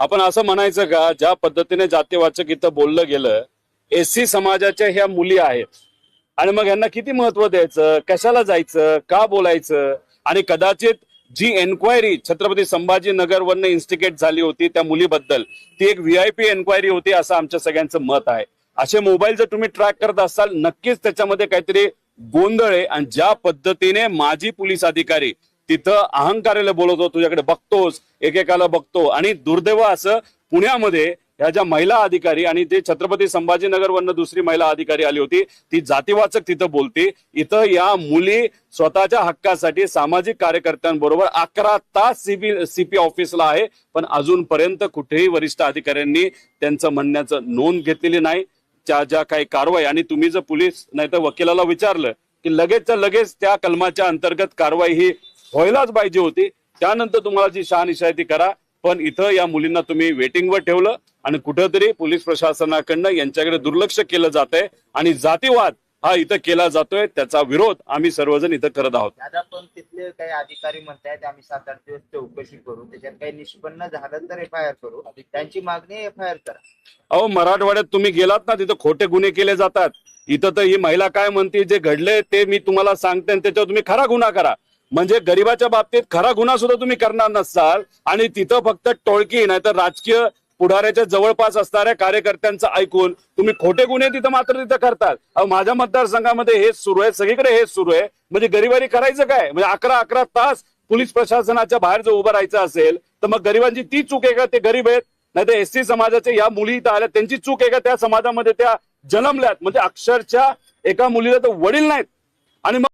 आपण असं म्हणायचं का ज्या पद्धतीने जातीवाचक इथं बोललं गेलं एससी समाजाच्या ह्या मुली आहेत. आणि मग यांना किती महत्त्व द्यायचं कशाला जायचं का बोलायचं? आणि कदाचित जी एन्क्वायरी छत्रपती संभाजीनगरवरनं इन्स्टिगेट झाली होती त्या मुलीबद्दल ती एक व्ही आय पी एन्क्वायरी होती असं आमच्या सगळ्यांचं मत आहे. असे मोबाईल जर तुम्ही ट्रॅक करत असाल नक्कीच त्याच्यामध्ये काहीतरी गोंधळ आहे. आणि ज्या पद्धतीने माजी पोलीस अधिकारी तिथं अहंकाराला बोलवतो तुझ्याकडे बघतोस एकेकाला बघतो. आणि दुर्दैव असं पुण्यामध्ये ह्या ज्या महिला अधिकारी आणि ते छत्रपती संभाजीनगरवरनं दुसरी महिला अधिकारी आली होती ती जातीवाचक तिथं बोलते. इथं या मुली स्वतःच्या हक्कासाठी सामाजिक कार्यकर्त्यांबरोबर अकरा तास सीपी सीपी ऑफिसला आहे पण अजूनपर्यंत कुठेही वरिष्ठ अधिकाऱ्यांनी त्यांचं म्हणण्याचं नोंद घेतलेली नाही. त्या ज्या काही कारवाई आणि तुम्ही जर पोलीस नाही तर वकिलाला विचारलं की लगेचच्या लगेच त्या कलमाच्या अंतर्गत कारवाई ही व्हायलाच पाहिजे होती. त्यानंतर तुम्हाला जी शहानिशा ती करा. पण इथं या मुलींना तुम्ही वेटिंगवर ठेवलं आणि कुठंतरी पोलीस प्रशासनाकडनं यांच्याकडे दुर्लक्ष केलं जात आहे आणि जातीवाद हा इथं केला जातोय. त्याचा विरोध आम्ही सर्वजण इथं करत आहोत. दादा पण तिथले काही अधिकारी म्हणतायत आम्ही सात आठ दिवस चौकशी करू. त्याच्यात काही निष्पन्न झालं तर एफ आय आर करू. त्यांची मागणी एफ आय आर करा. अहो मराठवाड्यात तुम्ही गेलात ना तिथं खोटे गुन्हे केले जातात. इथं तर ही महिला काय म्हणते जे घडले ते मी तुम्हाला सांगते आणि त्याच्यावर तुम्ही खरा गुन्हा करा. म्हणजे गरिबाच्या बाबतीत खरा गुन्हा सुद्धा तुम्ही करणार नसाल आणि तिथं फक्त टोळकी नाही तर राजकीय पुढाऱ्याच्या जवळपास असणाऱ्या कार्यकर्त्यांचं ऐकून तुम्ही खोटे गुन्हे तिथं मात्र तिथं करतात माझ्या मतदारसंघामध्ये हेच सुरू आहे सगळीकडे हेच सुरू आहे. म्हणजे गरिबारी करायचं काय? म्हणजे अकरा अकरा तास पोलीस प्रशासनाच्या बाहेर जर उभं राहायचं असेल तर मग गरिबांची ती चूक आहे का? ते गरीब आहेत. नाही तर एसटी समाजाच्या या मुली इथं आल्या त्यांची चूक आहे का? त्या समाजामध्ये त्या जन्मल्यात. म्हणजे अक्षरशः एका मुलीला तर वडील नाहीत. आणि मग